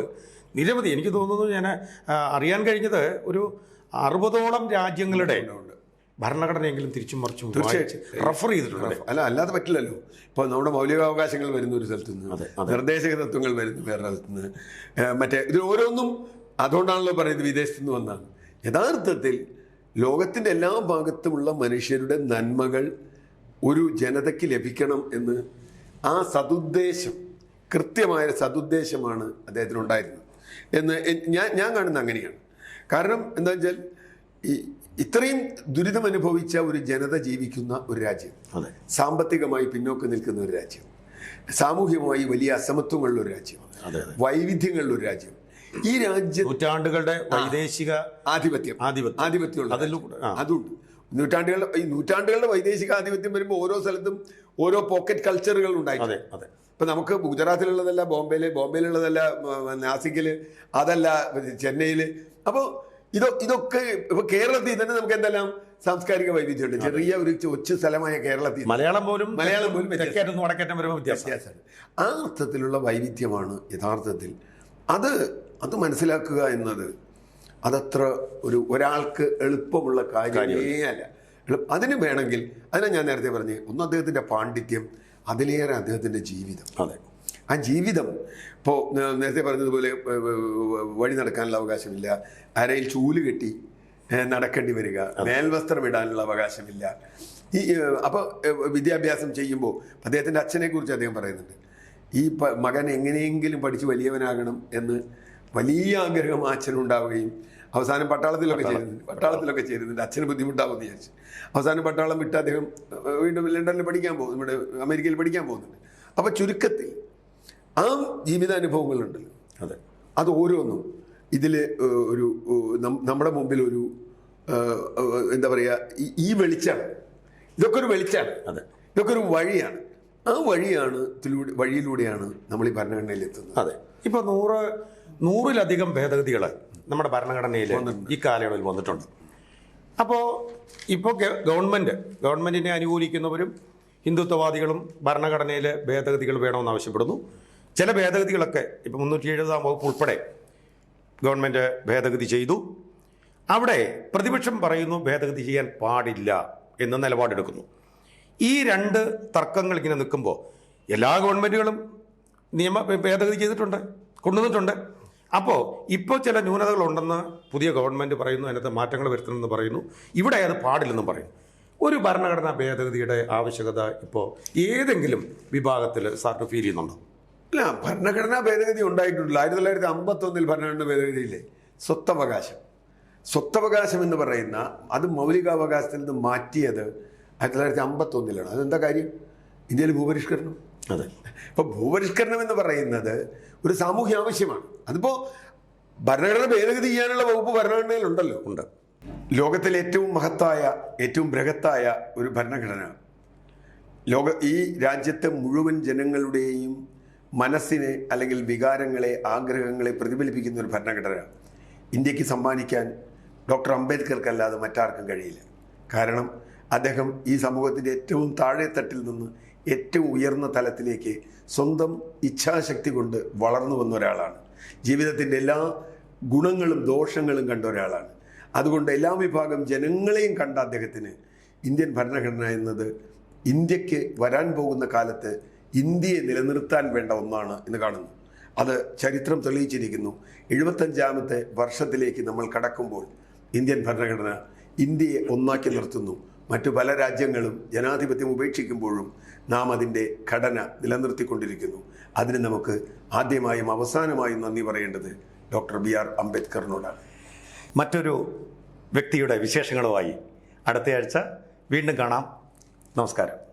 നിരവധി എനിക്ക് തോന്നുന്നു ഞാൻ അറിയാൻ കഴിഞ്ഞത് ഒരു അറുപതോളം രാജ്യങ്ങളുടെ. ഭരണഘടനയെങ്കിലും തിരിച്ചും മറിച്ചും തീർച്ചയായിട്ടും. റെഫർ ചെയ്തിട്ടുണ്ട് അല്ല അല്ലാതെ പറ്റില്ലല്ലോ ഇപ്പോൾ നമ്മുടെ മൗലികാവകാശങ്ങൾ വരുന്ന ഒരു സ്ഥലത്ത് നിന്ന്. നിർദ്ദേശക തത്വങ്ങൾ വരുന്ന വേറെ സ്ഥലത്ത് നിന്ന് മറ്റേ ഇത് ഓരോന്നും അതുകൊണ്ടാണല്ലോ പറയുന്നത് വിദേശത്ത് നിന്ന് വന്നാണ് യഥാർത്ഥത്തിൽ ലോകത്തിന്റെ എല്ലാ ഭാഗത്തുമുള്ള മനുഷ്യരുടെ നന്മകൾ ഒരു ജനതയ്ക്ക് ലഭിക്കണം എന്ന് ആ സതുദ്ദേശം കൃത്യമായ സതുദ്ദേശമാണ് അദ്ദേഹത്തിനുണ്ടായിരുന്നത്. എന്ന് ഞാൻ ഞാൻ കാണുന്നത് അങ്ങനെയാണ്. കാരണം എന്താ വെച്ചാൽ ഈ ഇത്രയും ദുരിതം അനുഭവിച്ച ഒരു ജനത ജീവിക്കുന്ന ഒരു രാജ്യം സാമ്പത്തികമായി പിന്നോക്കം നിൽക്കുന്ന ഒരു രാജ്യം സാമൂഹികമായി വലിയ അസമത്വങ്ങളുള്ള ഒരു രാജ്യം വൈവിധ്യങ്ങളുള്ള ഒരു രാജ്യം ഈ രാജ്യം നൂറ്റാണ്ടുകളുടെ വൈദേശിക ആധിപത്യം. ആധിപത്യം. ആധിപത്യം. അതുണ്ട്. നൂറ്റാണ്ടുകളുടെ ഈ നൂറ്റാണ്ടുകളുടെ വൈദേശിക ആധിപത്യം വരുമ്പോൾ ഓരോ സ്ഥലത്തും ഓരോ പോക്കറ്റ് കൾച്ചറുകൾ ഉണ്ടായി അതെ അതെ. ഇപ്പൊ നമുക്ക് ഗുജറാത്തിലുള്ളതല്ല ബോംബെയിൽ ബോംബെയിലുള്ളതല്ല നാസിക്കിൽ നാസിക്കിൽ അതല്ല ചെന്നൈയിൽ. അപ്പോൾ ഇതൊ ഇതൊക്കെ ഇപ്പൊ കേരളത്തിൽ തന്നെ നമുക്ക് എന്തെല്ലാം സാംസ്കാരിക വൈവിധ്യമുണ്ട്? ചെറിയ ഒരു ഒച്ച സ്ഥലമായ കേരളത്തിൽ. മലയാളം പോലും മലയാളം പോലും വ്യത്യാസമാണ്. ആ അർത്ഥത്തിലുള്ള വൈവിധ്യമാണ് യഥാർത്ഥത്തിൽ. അത് അത് മനസ്സിലാക്കുക എന്നത് അതത്ര ഒരു ഒരാൾക്ക് എളുപ്പമുള്ള കാര്യമേ അല്ല. അതിന് വേണമെങ്കിൽ അതിനെ ഞാൻ നേരത്തെ പറഞ്ഞു ഒന്ന് അദ്ദേഹത്തിന്റെ പാണ്ഡിത്യം അതിലേറെ അദ്ദേഹത്തിന്റെ ജീവിതം. അതെ. ആ ജീവിതം ഇപ്പോൾ നേരത്തെ പറഞ്ഞതുപോലെ വഴി നടക്കാനുള്ള അവകാശമില്ല അരയിൽ ചൂൽ കെട്ടി നടക്കേണ്ടി വരിക മേൽവസ്ത്രം ഇടാനുള്ള അവകാശമില്ല. ഈ അപ്പോൾ വിദ്യാഭ്യാസം ചെയ്യുമ്പോൾ അദ്ദേഹത്തിന്റെ അച്ഛനെക്കുറിച്ച് അദ്ദേഹം പറയുന്നുണ്ട് ഈ മകൻ എങ്ങനെയെങ്കിലും പഠിച്ച് വലിയവനാകണം എന്ന് വലിയ ആഗ്രഹം അച്ഛനുണ്ടാവുകയും അവസാനം പട്ടാളത്തിലൊക്കെ ചേരുന്നുണ്ട് പട്ടാളത്തിലൊക്കെ ചേരുന്നുണ്ട് അച്ഛന് ബുദ്ധിമുട്ടാവുമെന്ന് വിചാരിച്ചു. അവസാനം പട്ടാളം വിട്ട് അദ്ദേഹം വീണ്ടും ലണ്ടനിൽ പഠിക്കാൻ പോകും നമ്മുടെ അമേരിക്കയിൽ പഠിക്കാൻ പോകുന്നുണ്ട്. അപ്പോൾ ചുരുക്കത്തിൽ ആ ജീവിതാനുഭവങ്ങളുണ്ടല്ലോ. അതെ. അത് ഓരോന്നും ഇതിൽ ഒരു നമ്മുടെ മുമ്പിൽ ഒരു എന്താ പറയുക ഈ- വെളിച്ചാണ് ഇതൊക്കെ ഒരു വെളിച്ചാണ് അതെ. ഇതൊക്കെ ഒരു വഴിയാണ്. ആ വഴിയാണ് വഴിയിലൂടെയാണ് നമ്മൾ ഈ ഭരണഘടനയിൽ എത്തുന്നത്. അതെ. ഇപ്പോൾ നൂറ് നൂറിലധികം ഭേദഗതികൾ നമ്മുടെ ഭരണഘടനയിൽ ഈ കാലയളവിൽ വന്നിട്ടുണ്ട്. അപ്പോൾ ഇപ്പോൾ ഗവൺമെന്റ് ഗവൺമെന്റിനെ അനുകൂലിക്കുന്നവരും ഹിന്ദുത്വവാദികളും ഭരണഘടനയിൽ ഭേദഗതികൾ വേണമെന്ന് ആവശ്യപ്പെടുന്നു. ചില ഭേദഗതികളൊക്കെ ഇപ്പോൾ മുന്നൂറ്റി എഴുപതാം വകുപ്പ് ഉൾപ്പെടെ ഗവൺമെന്റ് ഭേദഗതി ചെയ്തു. അവിടെ പ്രതിപക്ഷം പറയുന്നു ഭേദഗതി ചെയ്യാൻ പാടില്ല എന്ന് നിലപാടെടുക്കുന്നു. ഈ രണ്ട് തർക്കങ്ങൾ ഇങ്ങനെ നിൽക്കുമ്പോൾ എല്ലാ ഗവൺമെന്റുകളും നിയമ ഭേദഗതി ചെയ്തിട്ടുണ്ട് കൊണ്ടുവന്നിട്ടുണ്ട്. അപ്പോൾ ഇപ്പോൾ ചില ന്യൂനതകളുണ്ടെന്ന് പുതിയ ഗവൺമെന്റ് പറയുന്നു അതിനകത്ത് മാറ്റങ്ങൾ വരുത്തണമെന്ന് പറയുന്നു. ഇവിടെ അത് പാടില്ലെന്നും പറയും ഒരു ഭരണഘടനാ ഭേദഗതിയുടെ ആവശ്യകത ഇപ്പോൾ ഏതെങ്കിലും വിഭാഗത്തിൽ സാർക്ക് ഫീൽ ചെയ്യുന്നുണ്ടോ? അല്ല ഭരണഘടനാ ഭേദഗതി ഉണ്ടായിട്ടില്ല ആയിരത്തി തൊള്ളായിരത്തി അമ്പത്തൊന്നിൽ ഭരണഘടനാ ഭേദഗതിയില്ലേ സ്വത്തവകാശം. സ്വത്തവകാശം എന്ന് പറയുന്ന അത് മൗലികാവകാശത്തിൽ നിന്ന് മാറ്റിയത് ആയിരത്തി തൊള്ളായിരത്തി അമ്പത്തൊന്നിലാണ്. അതെന്താ കാര്യം? ഇന്ത്യയിൽ ഭൂപരിഷ്കരണം. അതെ. ഇപ്പൊ ഭൂപരിഷ്കരണം എന്ന് പറയുന്നത് ഒരു സാമൂഹ്യ ആവശ്യമാണ്. അതിപ്പോ ഭരണഘടന ഭേദഗതി ചെയ്യാനുള്ള വകുപ്പ് ഭരണഘടനയിൽ ഉണ്ടല്ലോ ഉണ്ട്. ലോകത്തിലെ ഏറ്റവും മഹത്തായ ഏറ്റവും ബൃഹത്തായ ഒരു ഭരണഘടന. ലോക ഈ രാജ്യത്തെ മുഴുവൻ ജനങ്ങളുടെയും മനസ്സിനെ അല്ലെങ്കിൽ വികാരങ്ങളെ ആഗ്രഹങ്ങളെ പ്രതിഫലിപ്പിക്കുന്ന ഒരു ഭരണഘടന. ഇന്ത്യയ്ക്ക് സമ്മാനിക്കാൻ ഡോക്ടർ അംബേദ്കർക്കല്ലാതെ മറ്റാർക്കും കഴിയില്ല. കാരണം അദ്ദേഹം ഈ സമൂഹത്തിന്റെ ഏറ്റവും താഴെത്തട്ടിൽ നിന്ന് ഏറ്റവും ഉയർന്ന തലത്തിലേക്ക് സ്വന്തം ഇച്ഛാശക്തി കൊണ്ട് വളർന്നു വന്ന ഒരാളാണ്. ജീവിതത്തിന്റെ എല്ലാ ഗുണങ്ങളും ദോഷങ്ങളും കണ്ട ഒരാളാണ്. അതുകൊണ്ട് എല്ലാ വിഭാഗം ജനങ്ങളെയും കണ്ട അദ്ദേഹത്തിന് ഇന്ത്യൻ ഭരണഘടന എന്നത് ഇന്ത്യയ്ക്ക് വരാൻ പോകുന്ന കാലത്ത് ഇന്ത്യയെ നിലനിർത്താൻ വേണ്ട ഒന്നാണ് എന്ന് കാണുന്നു. അത് ചരിത്രം തെളിയിച്ചിരിക്കുന്നു. എഴുപത്തഞ്ചാമത്തെ വർഷത്തിലേക്ക് നമ്മൾ കടക്കുമ്പോൾ ഇന്ത്യൻ ഭരണഘടന ഇന്ത്യയെ ഒന്നാക്കി നിർത്തുന്നു. മറ്റു പല രാജ്യങ്ങളും ജനാധിപത്യം ഉപേക്ഷിക്കുമ്പോഴും നാം അതിന്റെ ഘടന നിലനിർത്തിക്കൊണ്ടിരിക്കുന്നു. അതിന് നമുക്ക് ആദ്യമായും അവസാനമായും നന്ദി പറയേണ്ടത് ഡോക്ടർ ബി ആർ അംബേദ്കറിനോടാണ്. മറ്റൊരു വ്യക്തിയുടെ വിശേഷങ്ങളുമായി അടുത്തയാഴ്ച വീണ്ടും കാണാം. നമസ്കാരം.